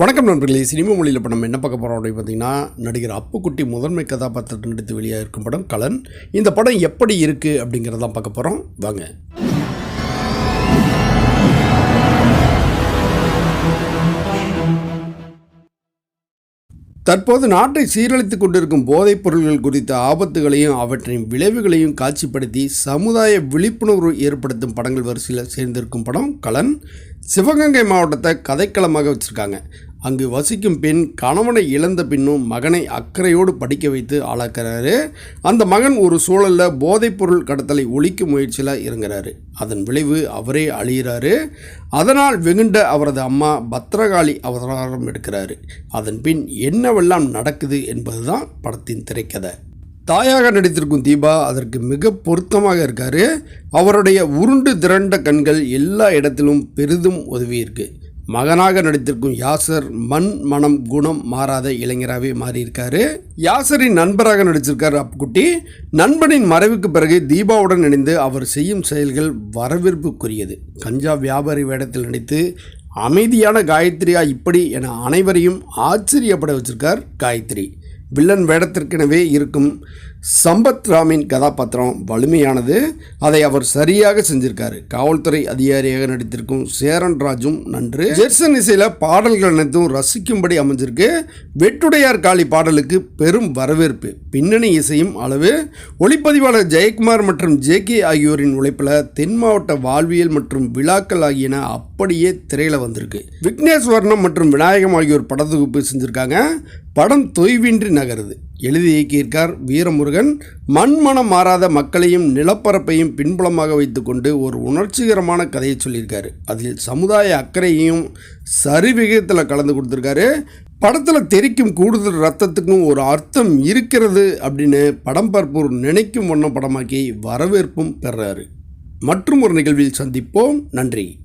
வணக்கம் நண்பர்களே. சினிமா மொழியில் இப்போ நம்ம என்ன பார்க்க போகிறோம் அப்படின்னு பார்த்தீங்கன்னா நடிகர் அப்புக்குட்டி முதன்மை கதாபாத்திரத்தில் நடித்து வெளியாக இருக்கும் படம் கலன். இந்த படம் எப்படி இருக்குது அப்படிங்கிறதான் பார்க்க போகிறோம் வாங்க. தற்போது நாட்டை சீரழித்துக் கொண்டிருக்கும் போதைப் பொருள்கள் குறித்த ஆபத்துகளையும் அவற்றின் விளைவுகளையும் காட்சிப்படுத்தி சமுதாய விழிப்புணர்வு ஏற்படுத்தும் படங்கள் வரிசையில் சேர்ந்திருக்கும் படம் கலன். சிவகங்கை மாவட்டத்தை கதைக்களமாக வச்சுருக்காங்க. அங்கு வசிக்கும் பெண் கணவனை இழந்த பின்னும் மகனை அக்கறையோடு படிக்க வைத்து ஆளாக்குறாரு. அந்த மகன் ஒரு சூழலில் போதைப்பொருள் கடத்தலை ஒழிக்கும் முயற்சியில் இறங்குறாரு. அதன் விளைவு அவரே அழிகிறாரு அதனால் வெகுண்ட அவரது அம்மா பத்ரகாளி அவதாரம் எடுக்கிறாரு. அதன் பின் என்னவெல்லாம் நடக்குது என்பதுதான் படத்தின் திரைக்கதை. தாயாக நடித்திருக்கும் தீபா அதற்கு மிக பொருத்தமாக இருக்காரு. அவருடைய உருண்டு திரண்ட கண்கள் எல்லா இடத்திலும் பெரிதும் உதவியிருக்கு மகனாக நடித்திருக்கும் யாசர் மண் மனம் குணம் மாறாத இளைஞராகவே மாறியிருக்காரு. யாசரின் நண்பராக நடிச்சிருக்காரு அப்புக்குட்டி நண்பனின் மறைவுக்கு பிறகு தீபாவுடன் இணைந்து அவர் செய்யும் செயல்கள் வரவேற்புக்குரியது. கஞ்சா வியாபாரி வேடத்தில் நடித்து அமைதியான காயத்ரியா இப்படி என அனைவரையும் ஆச்சரியப்பட வச்சிருக்கார் காயத்ரி. வில்லன் வேடத்திற்கெனவே இருக்கும் சம்பத் ராமின் கதாபாத்திரம் வலிமையானது. அதை அவர் சரியாக செஞ்சிருக்காரு. காவல்துறை அதிகாரியாக நடித்திருக்கும் சேரன் ராஜும் நன்று. ஜெர்சன் இசையில் பாடல்கள் அனைத்தும் ரசிக்கும்படி அமைஞ்சிருக்கு. வெட்டுடையார் காளி பாடலுக்கு பெரும் வரவேற்பு. பின்னணி இசையும் அளவு. ஒளிப்பதிவாளர் ஜெயக்குமார் மற்றும் ஜே கே ஆகியோரின் உழைப்பில் தென் மாவட்ட வாழ்வியல் மற்றும் விழாக்கள் ஆகியன அப்படியே திரையில் வந்திருக்கு. விக்னேஷ்வரணம் மற்றும் விநாயகம் ஆகியோர் படத்தொகுப்பு செஞ்சுருக்காங்க. படம் தொய்வின்றி நகருது. எழுதி இயக்கியிருக்கார் வீரமுருகன். மண்மனம் மாறாத மக்களையும் நிலப்பரப்பையும் பின்புலமாக வைத்துக்கொண்டு ஒரு உணர்ச்சிகரமான கதையை சொல்லியிருக்காரு. அதில் சமுதாய அக்கறையையும் சரிவிகிதத்தில் கலந்து கொடுத்துருக்காரு. படத்தில் தெரிக்கும் கூடுதல் ரத்தத்துக்கும் ஒரு அர்த்தம் இருக்கிறது அப்படின்னு படம் பார்ப்போர் நினைக்கும் வண்ண படமாக்கி வரவேற்பும் பெறாரு. மற்றும் ஒரு நிகழ்வில் சந்திப்போம். நன்றி.